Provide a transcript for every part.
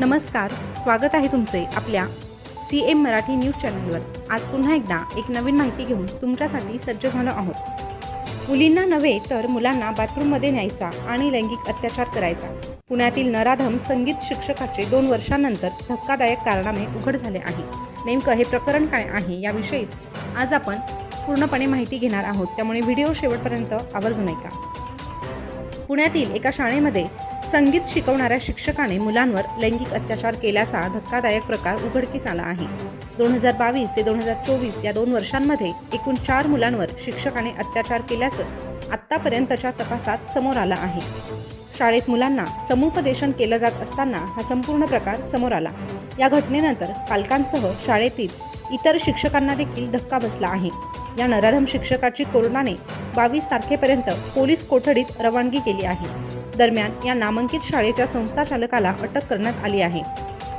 नमस्कार स्वागत आहे तुमचे आपल्या सी एम मराठी न्यूज चॅनलवर. आज पुन्हा एकदा एक नवीन माहिती घेऊन तुमच्यासाठी सज्ज झालो आहोत. मुलींना नव्हे तर मुलांना बाथरूममध्ये न्यायचा आणि लैंगिक अत्याचार करायचा. पुण्यातील नराधम संगीत शिक्षकाचे दोन वर्षांनंतर धक्कादायक कारणामे उघड झाले आहे. नेमकं हे प्रकरण काय आहे याविषयीच आज आपण पूर्णपणे माहिती घेणार आहोत. त्यामुळे व्हिडिओ शेवटपर्यंत आवर्जून ऐका. पुण्यातील एका शाळेमध्ये संगीत शिकवणाऱ्या शिक्षकाने मुलांवर लैंगिक अत्याचार केल्याचा धक्कादायक प्रकार उघडकीस आला आहे. दोन हजार बावीस ते दोन हजार चोवीस या दोन वर्षांमध्ये एकूण चार मुलांवर शिक्षकाने अत्याचार केल्याचं आत्तापर्यंतच्या तपासात समोर आलं आहे. शाळेत मुलांना समुपदेशन केलं जात असताना हा संपूर्ण प्रकार समोर आला. या घटनेनंतर पालकांसह शाळेतील इतर शिक्षकांना देखील धक्का बसला आहे. या नराधम शिक्षकाची कोरोनाने बावीस तारखेपर्यंत पोलीस कोठडीत रवानगी केली आहे. दरम्यान या नामांकित शाळेच्या संस्था चालकाला अटक करण्यात आली आहे.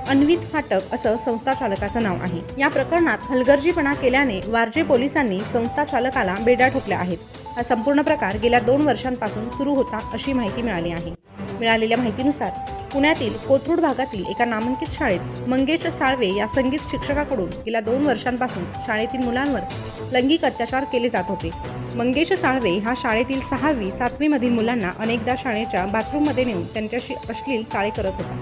अन्वित फाटक असं संस्था चालकाचं नाव आहे. या प्रकरणात हलगर्जीपणा केल्याने वारजे पोलिसांनी संस्था चालकाला बेड्या ठोकल्या आहेत. हा संपूर्ण प्रकार गेल्या दोन वर्षांपासून सुरू होता अशी माहिती मिळाली आहे. मिळालेल्या माहितीनुसार पुण्यातील कोथरूड भागातील एका नामांकित शाळेत मंगेश साळवे या संगीत शिक्षकाकडून गेल्या दोन वर्षांपासून शाळेतील मुलांवर लैंगिक अत्याचार केले जात होते. मंगेश साळवे हा शाळेतील सहावी सातवीमधील मुलांना अनेकदा शाळेच्या बाथरूममध्ये नेऊन त्यांच्याशी अश्लील चाळे करत होता.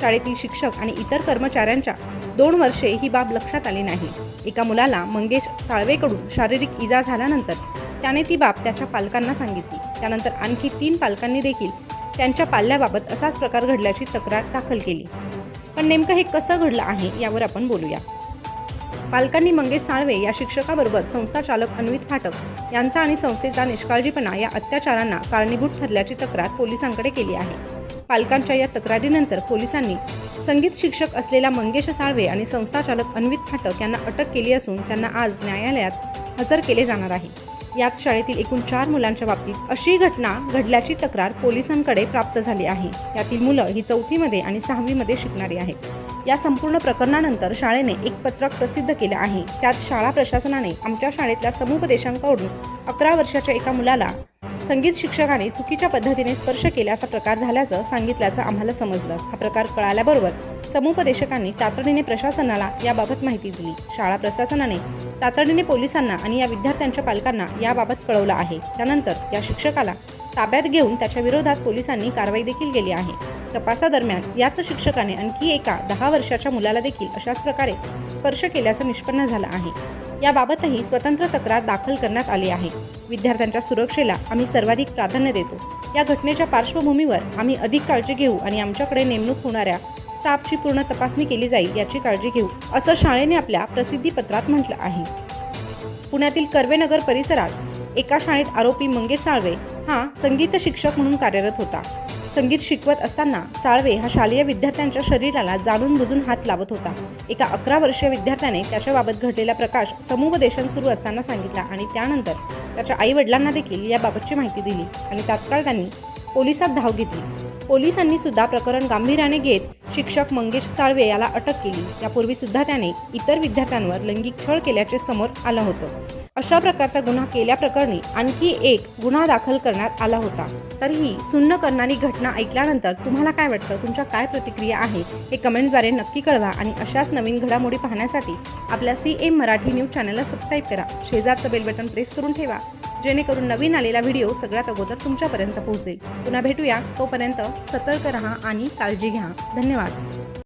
शाळेतील शिक्षक आणि इतर कर्मचाऱ्यांच्या दोन वर्षे ही बाब लक्षात आली नाही. एका मुलाला मंगेश साळवेकडून शारीरिक इजा झाल्यानंतर त्याने ती बाब त्याच्या पालकांना सांगितली. त्यानंतर आणखी तीन पालकांनी देखील त्यांच्या पाल्याबाबत असाच प्रकार घडल्याची तक्रार दाखल केली. पण नेमकं हे कसं घडलं आहे यावर आपण बोलूया. पालकांनी मंगेश साळवे या शिक्षकाबरोबर संस्था चालक अन्वित फाटक यांचा आणि संस्थेचा निष्काळजीपणा या अत्याचारांना कारणीभूत ठरल्याची तक्रार पोलिसांकडे केली आहे. पालकांच्या या तक्रारीनंतर पोलिसांनी संगीत शिक्षक असलेला मंगेश साळवे आणि संस्था चालक अन्वित फाटक यांना अटक केली असून त्यांना आज न्यायालयात हजर केले जाणार आहे. यात शाळेतील एकूण चार मुलांच्या बाबतीत अशी घटना घडल्याची तक्रार पोलिसांकडे प्राप्त झाली आहे. यातील मुलं ही चौथीमध्ये आणि सहावीमध्ये शिकणारी आहेत. या संपूर्ण प्रकरणानंतर शाळेने एक पत्रक प्रसिद्ध केलं आहे. त्यात शाळा प्रशासनाने आमच्या शाळेतल्या समुपदेशांकडून अकरा वर्षाच्या एका मुलाला संगीत शिक्षकाने चुकीच्या पद्धतीने स्पर्श केल्याचा प्रकार झाल्याचं सांगितल्याचं आम्हाला समजलं. हा प्रकार कळाल्याबरोबर समुपदेशकांनी तातडीने प्रशासनाला याबाबत माहिती दिली. शाळा प्रशासनाने तातडीने पोलिसांना आणि या विद्यार्थ्यांच्या पालकांना याबाबत कळवलं आहे. त्यानंतर या शिक्षकाला ताब्यात घेऊन त्याच्या विरोधात पोलिसांनी कारवाई देखील केली आहे. तपासादरम्यान याच शिक्षकाने आणखी एका दहा वर्षाच्या मुलाला देखील अशाच प्रकारे स्पर्श केल्याचं निष्पन्न झालं आहे. याबाबतही स्वतंत्र तक्रार दाखल करण्यात आली आहे. विद्यार्थ्यांच्या सुरक्षेला आम्ही सर्वाधिक प्राधान्य देतो. या घटनेच्या पार्श्वभूमीवर आम्ही अधिक काळजी घेऊ आणि आमच्याकडे नेमणूक होणाऱ्या स्टाफची पूर्ण तपासणी केली जाईल याची काळजी घेऊ असं शाळेने आपल्या प्रसिद्धीपत्रात म्हटलं आहे. पुण्यातील कर्वेनगर परिसरात एका शाळेत आरोपी मंगेश साळवे हा संगीत शिक्षक म्हणून कार्यरत होता. संगीत शिकवत असताना साळवे हा शालेय विद्यार्थ्यांच्या शरीराला जाणून बुजून हात लावत होता. एका अकरा वर्षीय विद्यार्थ्याने त्याच्याबाबत घडलेला प्रकाश समुपदेशन सुरू असताना सांगितला आणि त्यानंतर त्याच्या आई वडिलांना देखील याबाबतची माहिती दिली आणि तात्काळ त्यांनी पोलिसात धाव घेतली. पोलिसांनी सुद्धा प्रकरण गांभीर्याने घेत शिक्षक मंगेश साळवे याला अटक केली. यापूर्वी सुद्धा त्याने इतर विद्यार्थ्यांवर लैंगिक छळ केल्याचे समोर आलं होतं. अशा प्रकारचा गुन्हा केल्याप्रकरणी आणखी एक गुन्हा दाखल करण्यात आला होता. तरीही सुन्न करणारी घटना ऐकल्यानंतर तुम्हाला काय वाटतं? तुमच्या काय प्रतिक्रिया आहे? हे कमेंटद्वारे नक्की कळवा आणि अशाच नवीन घडामोडी पाहण्यासाठी आपल्या सी एम मराठी न्यूज चॅनलला सबस्क्राईब करा. शेजारचं बेल बटन प्रेस करून ठेवा जेणेकरून नवीन आलेला व्हिडिओ सगळ्यात अगोदर तुमच्यापर्यंत पोहोचेल. पुन्हा भेटूया. तोपर्यंत सतर्क रहा आणि काळजी घ्या. धन्यवाद.